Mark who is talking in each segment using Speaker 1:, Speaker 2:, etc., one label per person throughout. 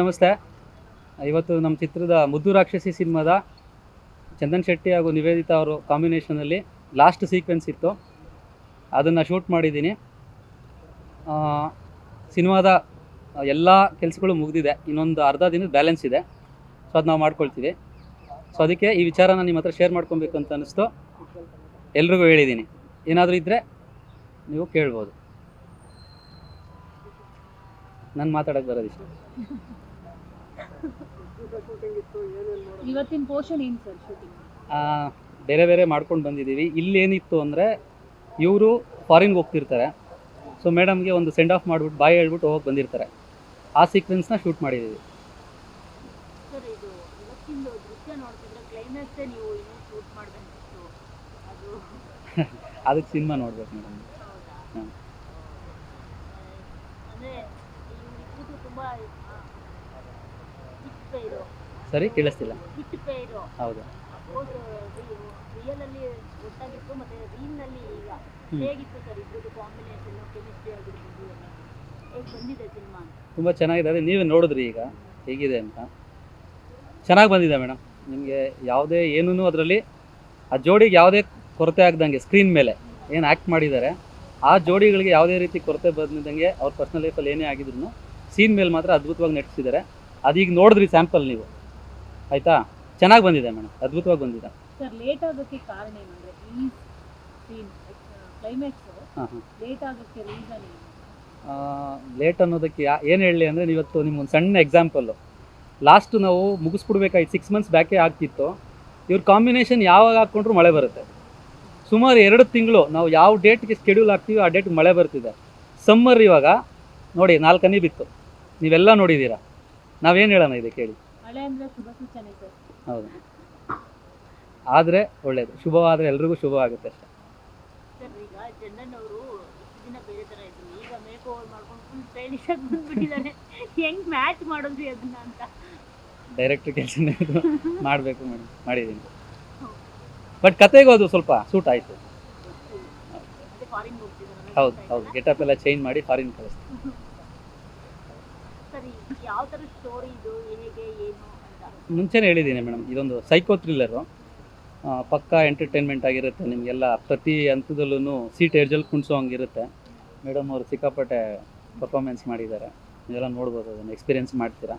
Speaker 1: ನಮಸ್ತೆ. ಇವತ್ತು ನಮ್ಮ ಚಿತ್ರದ ಮುದ್ದು ರಾಕ್ಷಸಿ ಸಿನಿಮಾದ ಚಂದನ್ ಶೆಟ್ಟಿ ಹಾಗೂ ನಿವೇದಿತಾ ಅವರು ಕಾಂಬಿನೇಷನಲ್ಲಿ ಲಾಸ್ಟ್ ಸೀಕ್ವೆನ್ಸ್ ಇತ್ತು. ಅದನ್ನು ಶೂಟ್ ಮಾಡಿದ್ದೀನಿ. ಸಿನಿಮಾದ ಎಲ್ಲ ಕೆಲಸಗಳು ಮುಗಿದಿದೆ. ಇನ್ನೊಂದು ಅರ್ಧ ದಿನದ ಬ್ಯಾಲೆನ್ಸ್ ಇದೆ. ಸೊ ಅದು ನಾವು ಮಾಡ್ಕೊಳ್ತೀವಿ. ಸೊ ಅದಕ್ಕೆ ಈ ವಿಚಾರನ ನಿಮ್ಮ ಹತ್ರ ಶೇರ್ ಮಾಡ್ಕೊಬೇಕು ಅಂತ ಅನ್ನಿಸ್ತು ಎಲ್ರಿಗೂ ಹೇಳಿದ್ದೀನಿ ಏನಾದರೂ ಇದ್ದರೆ ನೀವು ಕೇಳ್ಬೋದು. ನಾನು ಮಾತಾಡೋಕ್ಕೆ ಬರೋದಿಷ್ಟ.
Speaker 2: ಇವತ್ತಿನ ಪೋರ್ಷನ್ ಏನು ಸರ್ ಶೂಟಿಂಗ್
Speaker 1: ಬೇರೆ ಬೇರೆ ಮಾಡ್ಕೊಂಡು ಬಂದಿದ್ದೀವಿ. ಇಲ್ಲಿ ಏನಿತ್ತು ಅಂದರೆ ಇವರು ಫಾರಿನ್ಗೆ ಹೋಗ್ತಿರ್ತಾರೆ. ಸೊ ಮೇಡಮ್ಗೆ ಒಂದು ಸೆಂಡ್ ಆಫ್ ಮಾಡಿಬಿಟ್ಟು ಬಾಯಿ ಹೇಳ್ಬಿಟ್ಟು ಹೋಗಿ ಬಂದಿರ್ತಾರೆ. ಆ ಸೀಕ್ವೆನ್ಸ್ನ ಶೂಟ್ ಮಾಡಿದ್ದೀವಿ. ಅದಕ್ಕೆ ಸಿನಿಮಾ ನೋಡ್ಬೇಕು ಮೇಡಮ್
Speaker 2: ಹೌದಾ?
Speaker 1: ಹ್ಮ್. ಸರಿ ಕೇಳಿಸ್ತಿಲ್ಲ. ಹೌದು. ತುಂಬ ಚೆನ್ನಾಗಿದೆ. ಅದೇ ನೀವೇ ನೋಡಿದ್ರಿ ಈಗ. ಹೇಗಿದೆ ಅಂತ? ಚೆನ್ನಾಗಿ ಬಂದಿದೆ ಮೇಡಮ್ ನಿಮಗೆ ಯಾವುದೇ ಏನೂ ಅದರಲ್ಲಿ ಆ ಜೋಡಿಗೆ ಯಾವುದೇ ಕೊರತೆ ಆಗ್ದಂಗೆ ಸ್ಕ್ರೀನ್ ಮೇಲೆ ಏನು ಆ್ಯಕ್ಟ್ ಮಾಡಿದ್ದಾರೆ ಆ ಜೋಡಿಗಳಿಗೆ ಯಾವುದೇ ರೀತಿ ಕೊರತೆ ಬಂದಿದ್ದಂಗೆ ಅವ್ರ ಪರ್ಸ್ನಲ್ ಲೈಫಲ್ಲಿ ಏನೇ ಆಗಿದ್ರು ಸೀನ್ ಮೇಲೆ ಮಾತ್ರ ಅದ್ಭುತವಾಗಿ ನಟಿಸಿದ್ದಾರೆ. ಅದೀಗ ನೋಡಿದ್ರಿ ಸ್ಯಾಂಪಲ್ ನೀವು. ಆಯಿತಾ? ಚೆನ್ನಾಗಿ ಬಂದಿದೆ ಮೇಡಮ್ ಅದ್ಭುತವಾಗಿ ಬಂದಿದೆ.
Speaker 2: ಸರ್ ಲೇಟ್ ಆಗೋಕ್ಕೆ ಕಾರಣ ಏನಂದರೆ ಈ ಸೀನ್ ಕ್ಲೈಮ್ಯಾಕ್ಸು
Speaker 1: ಹಾಂ ಹಾಂ.
Speaker 2: ಲೇಟ್ ಆಗೋಕ್ಕೆ ರೀಸನ್ ಏನು?
Speaker 1: ಲೇಟ್ ಅನ್ನೋದಕ್ಕೆ ಏನು ಹೇಳಲಿ ಅಂದರೆ ಇವತ್ತು ನಿಮ್ಗೊಂದು ಸಣ್ಣ ಎಕ್ಸಾಂಪಲ್ಲು ಲಾಸ್ಟ್ ನಾವು ಮುಗಿಸ್ಬಿಡ್ಬೇಕಾಯ್ತು ಸಿಕ್ಸ್ ಮಂತ್ಸ್ ಬ್ಯಾಕೇ ಆಗ್ತಿತ್ತು. ಇವ್ರ ಕಾಂಬಿನೇಷನ್ ಯಾವಾಗ ಹಾಕ್ಕೊಂಡ್ರು ಮಳೆ ಬರುತ್ತೆ. ಸುಮಾರು ಎರಡು ತಿಂಗಳು ನಾವು ಯಾವ ಡೇಟ್ಗೆ ಸ್ಕೆಡ್ಯೂಲ್ ಹಾಕ್ತೀವಿ ಆ ಡೇಟ್ಗೆ ಮಳೆ ಬರ್ತಿದೆ. ಸಮ್ಮರ್ ಇವಾಗ ನೋಡಿ ನಾಲ್ಕನೇ ಬಿತ್ತು. ನೀವೆಲ್ಲ ನೋಡಿದ್ದೀರಾ. ನಾವೇನು ಹೇಳೋಣ ಇದೆ ಕೇಳಿ
Speaker 2: ಮಳೆ ಅಂದರೆ ಶುಭ ಸೂಚನೆ ಸರ್.
Speaker 1: ಹೌದು. ಆದರೆ ಒಳ್ಳೆಯದು ಶುಭವಾದರೆ ಎಲ್ರಿಗೂ ಶುಭ ಆಗುತ್ತೆ ಅಷ್ಟೇ.
Speaker 2: ಸರ್ ಈಗ ಚಂದನ್ ಅವರು ದಿನ ಬೇರೆ ಥರ ಇದ್ರು. ಈಗ ಮೇಕ್ ಓವರ್ ಮಾಡ್ಕೊಂಡು ಫುಲ್ ಸ್ಟೈಲಿಶ್ ಆಗಿ ಬಂದ್ಬಿಟ್ಟಿದ್ದಾರೆ. ಹೆಂಗ್ ಮ್ಯಾಚ್ ಮಾಡೋದ್ರಿ ಅದನ್ನ ಅಂತ.
Speaker 1: ಡೈರೆಕ್ಟ್ ಕೆಲಸನೇ ಮಾಡಬೇಕು ಮೇಡಮ್. ಮಾಡಿದ್ದೀನಿ ಬಟ್ ಕತೆಗೆ ಅದು ಸ್ವಲ್ಪ ಸೂಟ್ ಆಯಿತು. ಹೌದು ಹೌದು. ಗೆಟಪ್ ಎಲ್ಲ ಚೇಂಜ್ ಮಾಡಿ ಫಾರಿನ್
Speaker 2: ಈ- ಯಾವ ಥರ ಸ್ಟೋರಿ ಇದು ಹೇಗೆ ಏನು ಅಂತ
Speaker 1: ಮುಂಚೆನೇ ಹೇಳಿದ್ದೀನಿ ಮೇಡಮ್ ಇದೊಂದು ಸೈಕೋ ಥ್ರಿಲ್ಲರು ಪಕ್ಕಾ ಎಂಟರ್ಟೈನ್ಮೆಂಟ್ ಆಗಿರುತ್ತೆ ನಿಮಗೆಲ್ಲ ಪ್ರತಿ ಹಂತದಲ್ಲೂ ಸೀಟ್ ಎಡ್ಜಲ್ಲಿ ಕುಣಿಸೋ ಹಂಗಿರುತ್ತೆ. ಮೇಡಮ್ ಅವರು ಸಿಕ್ಕಾಪಟ್ಟೆ ಪರ್ಫಾರ್ಮೆನ್ಸ್ ಮಾಡಿದ್ದಾರೆ. ನೀವೆಲ್ಲ ನೋಡ್ಬೋದು ಅದನ್ನು ಎಕ್ಸ್ಪೀರಿಯೆನ್ಸ್ ಮಾಡ್ತೀರಾ?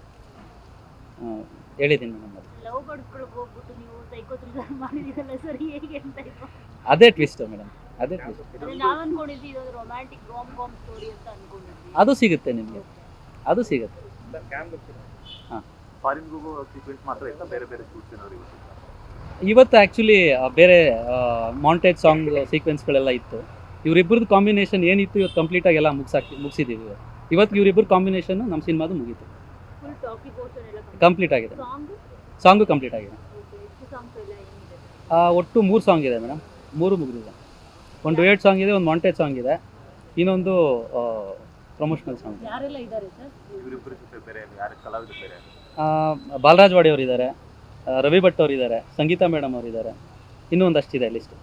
Speaker 1: ಹೇಳಿದ್ದೀನಿ ಮೇಡಮ್ ಅದು.
Speaker 2: ಲವ್ ಬರ್ಡ್ಸ್ಗಳಿಗೆ ಹೋಗ್ಬಿಟ್ಟು ನೀವು ಸೈಕೋ ಥ್ರಿಲ್ಲರ್ ಮಾಡಿದ್ದೀರಲ್ಲ ಸರ್ ಹೇಗೆ ಅಂತ ಇದು
Speaker 1: ಅದೇ ಟ್ವಿಸ್ಟ್ ಮೇಡಮ್ ಅದೇ ಟ್ವಿಸ್ಟ್
Speaker 2: ಅದೇ ನಾವು ಅನ್ಕೊಂಡಿದ್ವಿ ಇದೊಂದು ರೊಮ್ಯಾಂಟಿಕ್ ರಾಮ್ ಕಾಮ್ ಸ್ಟೋರಿ ಅಂತ ಅನ್ಕೊಂಡಿದ್ವಿ
Speaker 1: ಅದು ಸಿಗುತ್ತೆ ನಿಮಗೆ ಅದು ಸಿಗುತ್ತೆ.
Speaker 3: ಸೀಕ್ವೆನ್ಸ್ ಮಾತ್ರ ಇತ್ತ ಬೇರೆ ಬೇರೆ ಶೂಟ್ಸ್ ಏನಾದ್ರು ಇವತ್ತು
Speaker 1: ಆಕ್ಚುಲಿ ಆ್ಯಕ್ಚುಲಿ ಬೇರೆ ಮಾಂಟೇಜ್ ಸಾಂಗ್ ಸೀಕ್ವೆನ್ಸ್ಗಳೆಲ್ಲ ಇತ್ತು. ಇವರಿಬ್ಬರದ್ದು ಕಾಂಬಿನೇಷನ್ ಏನಿತ್ತು ಇವತ್ತು ಕಂಪ್ಲೀಟಾಗಿ ಎಲ್ಲ ಮುಗಿಸಾಕಿ ಮುಗಿಸಿದ್ದೀವಿ ಇವತ್ತು. ಇವರಿಬ್ಬರು ಕಾಂಬಿನೇಷನ್ ನಮ್ಮ ಸಿನಿಮಾದು ಮುಗೀತು. ಕಂಪ್ಲೀಟ್ ಆಗಿದೆ.
Speaker 2: ಸಾಂಗ್
Speaker 1: ಸಾಂಗು ಕಂಪ್ಲೀಟ್ ಆಗಿದೆ. ಒಟ್ಟು ಮೂರು ಸಾಂಗ್ ಇದೆ ಮೇಡಮ್. ಮೂರು ಮುಗಿದಿದೆ. ಒಂದು ಡುಯೆಟ್ ಸಾಂಗ್ ಇದೆ ಒಂದು ಮಾಂಟೇಜ್ ಸಾಂಗ್ ಇದೆ. ಇನ್ನೊಂದು ಪ್ರಮೋಷನಲ್ ಸಾಂಗ್
Speaker 2: ಯಾರೆಲ್ಲ ಇದ್ದಾರೆ ಸರ್?
Speaker 3: ಇವರಿಬ್ಬರ ಜೊತೆ ಬೇರೆ ಯಾರು ಕಲಾವಿದರು ಬೇರೆ?
Speaker 1: ಬಾಲರಾಜ್ ವಾಡಿ ಅವರಿದ್ದಾರೆ ರವಿ ಭಟ್ ಅವರಿದ್ದಾರೆ ಸಂಗೀತಾ ಮೇಡಮ್ ಅವರಿದ್ದಾರೆ. ಇನ್ನೂ ಒಂದಷ್ಟಿದೆ ಲಿಸ್ಟ್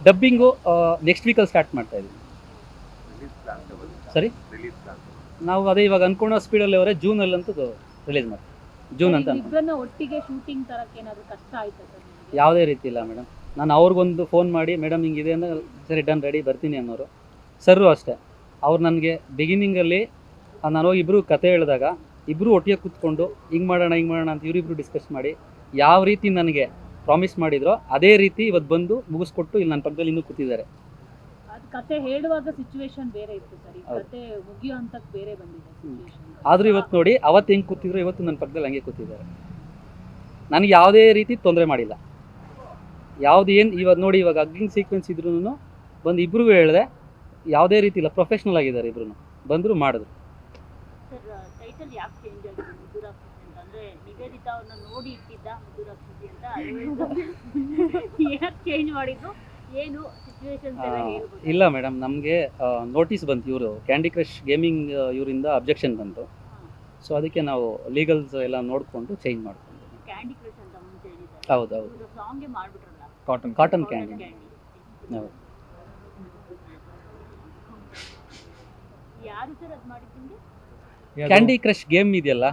Speaker 2: ಡಬ್ಬಿಂಗ್?
Speaker 1: ನೆಕ್ಸ್ಟ್ ವೀಕಲ್ಲಿ ಸ್ಟಾರ್ಟ್ ಮಾಡ್ತಾ ಇದ್ದೀವಿ.
Speaker 3: ರಿಲೀಸ್ ಪ್ಲಾನ್
Speaker 1: ಸರಿ?
Speaker 3: ರಿಲೀಸ್ ಪ್ಲಾನ್
Speaker 1: ನಾವು ಅದೇ ಇವಾಗ ಅನ್ಕೊಂಡ ಸ್ಪೀಡಲ್ಲಿ ಅವರೇ ಜೂನಲ್ಲಂತೂ ರಿಲೀಸ್ ಮಾಡ್ತೀವಿ ಜೂನ್ ಅಂತ
Speaker 2: ಇಬ್ಬರನ್ನ ಒಟ್ಟಿಗೆ ಶೂಟಿಂಗ್ ತರಕ್ಕೆ ಏನಾದ್ರು ಕಷ್ಟ ಆಯ್ತಾ ಸರ್
Speaker 1: ಯಾವುದೇ ರೀತಿ ಇಲ್ಲ ಮೇಡಮ್ ನಾನು ಅವ್ರಿಗೊಂದು ಫೋನ್ ಮಾಡಿ ಮೇಡಮ್ ಹಿಂಗಿದೆ ಅಂದರೆ ಸರಿ ಡನ್ ರೆಡಿ ಬರ್ತೀನಿ ಅನ್ನೋರು. ಸರ್ರು ಅಷ್ಟೇ. ಅವ್ರು ನನಗೆ ಬಿಗಿನಿಂಗಲ್ಲಿ ನಾನು ಹೋಗಿ ಇಬ್ಬರು ಕತೆ ಹೇಳಿದಾಗ ಇಬ್ಬರು ಒಟ್ಟಿಗೆ ಕೂತ್ಕೊಂಡು ಹಿಂಗೆ ಮಾಡೋಣ ಹಿಂಗೆ ಮಾಡೋಣ ಅಂತ ಇವರಿಬ್ರು ಡಿಸ್ಕಸ್ ಮಾಡಿ ಯಾವ ರೀತಿ ನನಗೆ ಪ್ರಾಮಿಸ್ ಮಾಡಿದ್ರೋ ಅದೇ ರೀತಿ ಇವತ್ತು ಬಂದು ಮುಗಿಸ್ಕೊಟ್ಟು ಇಲ್ಲಿ ನನ್ನ ಪಕ್ಕದಲ್ಲಿ ಇನ್ನೂ ಕೂತಿದ್ದಾರೆ.
Speaker 2: ಕತೆ ಹೇಳುವಾಗ ಸಿಚುವೇಶನ್ ಬೇರೆ ಇತ್ತು ಸರ್. ಕತೆ ಮುಗಿಯೋ ಹಂತಕ್ಕೆ ಬೇರೆ ಬಂದಿದೆ
Speaker 1: ಆದರೂ ಇವತ್ತು ನೋಡಿ ಅವತ್ತು ಹೆಂಗೆ ಕೂತಿದ್ರು ಇವತ್ತು ನನ್ನ ಪಕ್ಕದಲ್ಲಿ ಹಂಗೆ ಕೂತಿದ್ದಾರೆ. ನನಗೆ ಯಾವುದೇ ರೀತಿ ತೊಂದರೆ ಮಾಡಿಲ್ಲ. ಯಾವ್ದು ಏನು ಇವಾಗ ನೋಡಿ ಇವಾಗ ಅಗ್ಲಿಂಗ್ ಸೀಕ್ವೆನ್ಸ್ ಇದ್ರೂ ಬಂದು ಇಬ್ರಿಗೂ ಹೇಳಿದೆ ಯಾವುದೇ ರೀತಿ ಇಲ್ಲ ಪ್ರೊಫೆಷ್ನಲ್ ಆಗಿದ್ದಾರೆ ಇಬ್ರು ಬಂದರು ಮಾಡಿದ್ರು. ಇಲ್ಲ ಮೇಡಮ್ ನಮಗೆ ನೋಟಿಸ್ ಬಂತು ಇವರು. ಕ್ಯಾಂಡಿ ಕ್ರಶ್ ಗೇಮಿಂಗ್ ಇವರಿಂದ ಅಬ್ಜೆಕ್ಷನ್ ಬಂತು. ಸೊ ಅದಕ್ಕೆ ನಾವು ಲೀಗಲ್ಸ್ ಎಲ್ಲ ನೋಡಿಕೊಂಡು ಚೇಂಜ್ ಮಾಡ್ಕೊಂಡು
Speaker 2: ಹೌದೌದು
Speaker 1: ಕಾಟನ್ ಕಾಟನ್ ಕ್ಯಾಂಡಿ ಹೌದು.
Speaker 2: ಯಾರು ಸರ್ ಅದು ಮಾಡಿದ್ದು
Speaker 1: ಕ್ಯಾಂಡಿ ಕ್ರಶ್ ಗೇಮ್ ಇದೆಯಲ್ಲ?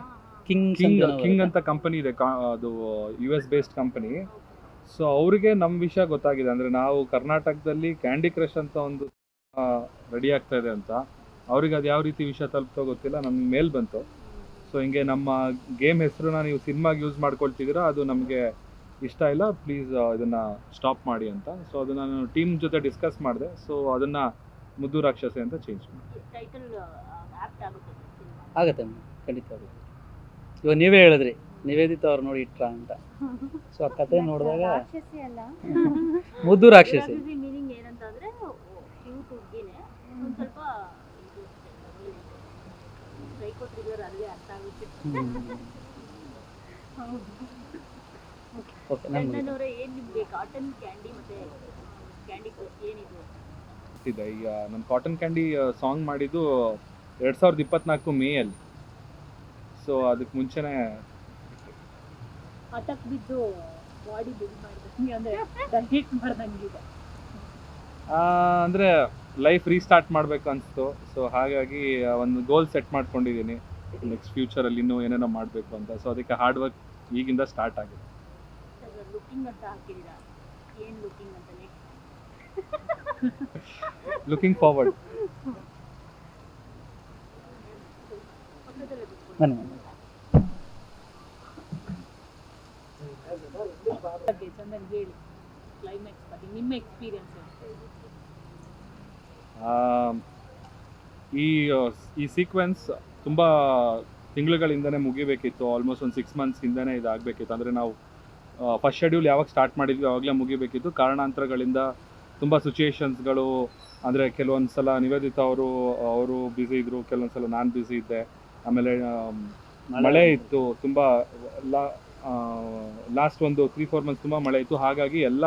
Speaker 1: ಕಿಂಗ್
Speaker 4: ಕಿಂಗ್ ಕಿಂಗ್ ಅಂತ ಕಂಪನಿ ಇದೆ ಕಾ- ಅದು U S based company so ಅವರಿಗೆ ನಮ್ಮ ವಿಷಯ ಗೊತ್ತಾಗಿದೆ. ಅಂದರೆ ನಾವು ಕರ್ನಾಟಕದಲ್ಲಿ ಕ್ಯಾಂಡಿ ಕ್ರಶ್ ಅಂತ ಒಂದು ರೆಡಿ ಆಗ್ತಾ ಇದೆ ಅಂತ. ಅವ್ರಿಗೆ ಅದು ಯಾವ ರೀತಿ ವಿಷಯ ತಲುಪ್ತೋ ಗೊತ್ತಿಲ್ಲ. ನಮ್ಗೆ ಮೇಲ್ ಬಂತು. ಸೊ ಹಿಂಗೆ ನಮ್ಮ ಗೇಮ್ ಹೆಸರನ್ನ ನೀವು ಸಿನಿಮಾಗೆ ಯೂಸ್ ಮಾಡ್ಕೊಳ್ತಿದ್ದೀರಾ ಅದು ನಮಗೆ ಇಷ್ಟ ಇಲ್ಲ. ಪ್ಲೀಸ್ ಇದನ್ನು ಸ್ಟಾಪ್ ಮಾಡಿ ಅಂತ. ಸೊ ಅದನ್ನ ನಾನು ಟೀಮ್ ಜೊತೆ ಡಿಸ್ಕಸ್ ಮಾಡಿದೆ. ಸೊ ಅದನ್ನು ಮುದ್ದು ರಾಕ್ಷಸೆ ಅಂತ ಚೇಂಜ್ ಆಗತ್ತೆ
Speaker 2: ಟೈಟಲ್ ಆಪ್ಟ್ ಆಗುತ್ತೆ ಸಿನಿಮಾ.
Speaker 1: ಆಗುತ್ತೆ ಮ್ಯಾಮ್ ಖಂಡಿತ ಆಗುತ್ತೆ. ಇವಾಗ ನೀವೇ ಹೇಳಿದ್ರಿ ನಿವೇದಿತ ಅವ್ರು ನೋಡಿ ಇಟ್ರ ಅಂತ. ಸೊ ಆ ಕತೆ ನೋಡಿದಾಗ ಮುದ್ದು ರಾಕ್ಷಸಿ.
Speaker 2: ಮೀನಿಂಗ್ ಏನಂತಂದ್ರೆ ಏನು ನಿಮಗೆ ಕಾಟನ್ ಸ್ವಲ್ಪ ಮತ್ತೆ ಕ್ಯಾಂಡಿ ಓಕೆ
Speaker 4: ಇದೆ ಈಗ ನಮ್ಮ ಕಾಟನ್ ಕ್ಯಾಂಡಿ ಸಾಂಗ್ ಮಾಡಿದ್ದು ಎರಡು ಸಾವಿರದ ಇಪ್ಪತ್ನಾಲ್ಕು ಮೇಯಲ್ಲಿ. ಸೊ ಅದಕ್ಕೆ ಮುಂಚೆನೇ
Speaker 2: ಹಠಕ್ ಬಿದ್ದು ಬಾಡಿ ಬಿಲ್ಡ್ ಮಾಡ್ದಂಗೆ ಅಂದ್ರೆ ಮಾಡ್ದಂಗಿದೆ.
Speaker 4: ಲೈಫ್ ರೀಸ್ಟಾರ್ಟ್ ಮಾಡಬೇಕು ಅನಿಸ್ತು. ಸೊ ಹಾಗಾಗಿ ಒಂದು ಗೋಲ್ ಸೆಟ್ ಮಾಡ್ಕೊಂಡಿದ್ದೀನಿ ನೆಕ್ಸ್ಟ್ ಫ್ಯೂಚರಲ್ಲಿ ಇನ್ನೂ ಏನೇನೋ ಮಾಡಬೇಕು ಅಂತ. ಸೊ ಅದಕ್ಕೆ ಹಾರ್ಡ್ ವರ್ಕ್ ಈಗಿಂದ ಸ್ಟಾರ್ಟ್ ಆಗಿದೆ.
Speaker 2: ಲುಕಿಂಗ್ ಅಂತ ಹಾಕಿದೀರಾ ಏನ್ ಲುಕಿಂಗ್ ಅಂತ
Speaker 4: ಲುಕಿಂಗ್ ಫಾರ್ವರ್ಡ್
Speaker 2: ಪಕ್ಕದಲ್ಲೇ ಬಿಟ್ಕೊಂಡು
Speaker 1: ಬನ್ನಿ ಬನ್ನಿ.
Speaker 2: ಬಗ್ಗೆ ಚಂದನ್ ಹೇಳಿ. ಕ್ಲೈಮ್ಯಾಕ್ಸ್ ಬಗ್ಗೆ ನಿಮ್ಮ ಎಕ್ಸ್ಪೀರಿಯನ್ಸ್
Speaker 4: ಈ ಈ ಸೀಕ್ವೆನ್ಸ್ ತುಂಬ ತಿಂಗಳುಗಳಿಂದನೇ ಮುಗಿಬೇಕಿತ್ತು. ಆಲ್ಮೋಸ್ಟ್ ಒಂದು ಸಿಕ್ಸ್ ಮಂತ್ಸ್ ಹಿಂದೆನೇ ಇದಾಗಬೇಕಿತ್ತು. ಅಂದರೆ ನಾವು ಫಸ್ಟ್ ಶೆಡ್ಯೂಲ್ ಯಾವಾಗ ಸ್ಟಾರ್ಟ್ ಮಾಡಿದ್ವಿ ಆವಾಗಲೇ ಮುಗಿಬೇಕಿತ್ತು. ಕಾರಣಾಂತರಗಳಿಂದ ತುಂಬ ಸಿಚುಯೇಷನ್ಸ್ಗಳು ಅಂದರೆ ಕೆಲವೊಂದು ಸಲ ನಿವೇದಿತ ಅವರು ಅವರು ಬ್ಯುಸಿ ಇದ್ದರು ಕೆಲವೊಂದು ಸಲ ನಾನು ಬ್ಯುಸಿ ಇದ್ದೆ. ಆಮೇಲೆ ಮಳೆ ಇತ್ತು ತುಂಬ ಲಾಸ್ಟ್ ಒಂದು ತ್ರೀ ಫೋರ್ ಮಂತ್ಸ್ ತುಂಬ ಮಳೆ ಇತ್ತು. ಹಾಗಾಗಿ ಎಲ್ಲ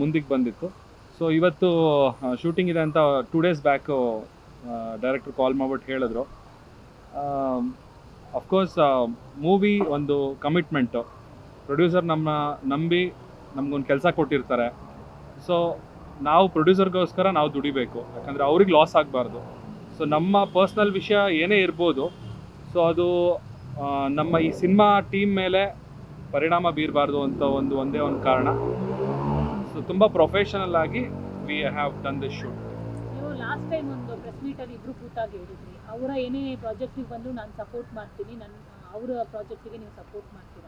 Speaker 4: ಮುಂದಕ್ಕೆ ಬಂದಿತ್ತು. ಸೊ ಇವತ್ತು ಶೂಟಿಂಗ್ ಇದೆ ಅಂತ two days back director call ಮಾಡ್ಬಿಟ್ಟು ಹೇಳಿದ್ರು. ಅಫ್ಕೋರ್ಸ್ ಮೂವಿ ಒಂದು ಕಮಿಟ್ಮೆಂಟು ಪ್ರೊಡ್ಯೂಸರ್ ನಮ್ಮ ನಂಬಿ ನಮ್ಗೊಂದು ಕೆಲಸ ಕೊಟ್ಟಿರ್ತಾರೆ. ಸೊ ನಾವು ಪ್ರೊಡ್ಯೂಸರ್ಗೋಸ್ಕರ ನಾವು ದುಡಿಬೇಕು. ಯಾಕಂದರೆ ಅವ್ರಿಗೆ ಲಾಸ್ ಆಗಬಾರ್ದು. ಸೊ ನಮ್ಮ ಪರ್ಸ್ನಲ್ ವಿಷಯ ಏನೇ ಇರ್ಬೋದು ಸೊ ಅದು ನಮ್ಮ ಈ ಸಿನಿಮಾ ಟೀಮ್ ಮೇಲೆ ಪರಿಣಾಮ ಬೀರಬಾರ್ದು ಅಂತ ಒಂದು, ಒಂದೇ ಒಂದು ಕಾರಣ. ಸೊ ತುಂಬ ಪ್ರೊಫೆಷನಲ್ ಆಗಿ we have done this shoot
Speaker 2: last time ಒಂದು ಪ್ರೆಸ್ ಮೀಟಲ್ಲಿ ಇಬ್ಬರು ಕೂತಾಗಿ ಹೇಳಿದ್ರಿ. ಅವರ ಏನೇ ಪ್ರಾಜೆಕ್ಟಿಗೆ ಬಂದು ನಾನು ಸಪೋರ್ಟ್ ಮಾಡ್ತೀನಿ. ನನ್ನ ಅವರ ಪ್ರಾಜೆಕ್ಟಿಗೆ ನೀವು ಸಪೋರ್ಟ್ ಮಾಡ್ತೀರಾ?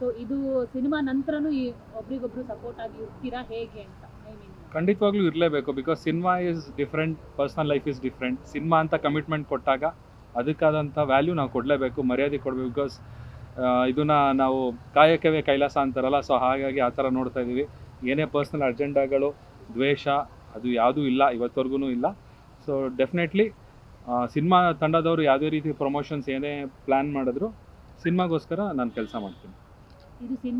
Speaker 2: ಸೊ ಇದು ಸಿನಿಮಾ ನಂತರನೂ ಈ ಒಬ್ರಿಗೊಬ್ರು ಸಪೋರ್ಟ್ ಆಗಿ ಇರ್ತೀರಾ ಹೇಗೆ ಅಂತ?
Speaker 4: ಖಂಡಿತವಾಗ್ಲೂ ಇರಲೇಬೇಕು because cinema is different personal life is different cinema ಅಂತ ಕಮಿಟ್ಮೆಂಟ್ ಕೊಟ್ಟಾಗ ಅದಕ್ಕಾದಂಥ ವ್ಯಾಲ್ಯೂ ನಾವು ಕೊಡಲೇಬೇಕು, ಮರ್ಯಾದೆ ಕೊಡಬೇಕು ಬಿಕಾಸ್ ಇದನ್ನ ನಾವು ಕಾಯಕವೇ ಕೈಲಾಸ ಅಂತಾರಲ್ಲ ಸೊ ಹಾಗಾಗಿ ಆ ಥರ ನೋಡ್ತಾ ಇದ್ದೀವಿ. ಏನೇ ಪರ್ಸ್ನಲ್ ಅಜೆಂಡಾಗಳು ದ್ವೇಷ, ಅದು ಯಾವುದೂ ಇಲ್ಲ ಇವತ್ತವರೆಗೂ ಇಲ್ಲ. ಸೊ ಡೆಫಿನೆಟ್ಲಿ ಸಿನಿಮಾ ತಂಡದವರು ಯಾವುದೇ ರೀತಿ ಪ್ರಮೋಷನ್ಸ್ ಏನೇ ಪ್ಲ್ಯಾನ್ ಮಾಡಿದ್ರು ಸಿನಿಮಾಗೋಸ್ಕರ ನಾನು ಕೆಲಸ ಮಾಡ್ತೀನಿ.
Speaker 2: ಇದು ಸಿನಿಮಾ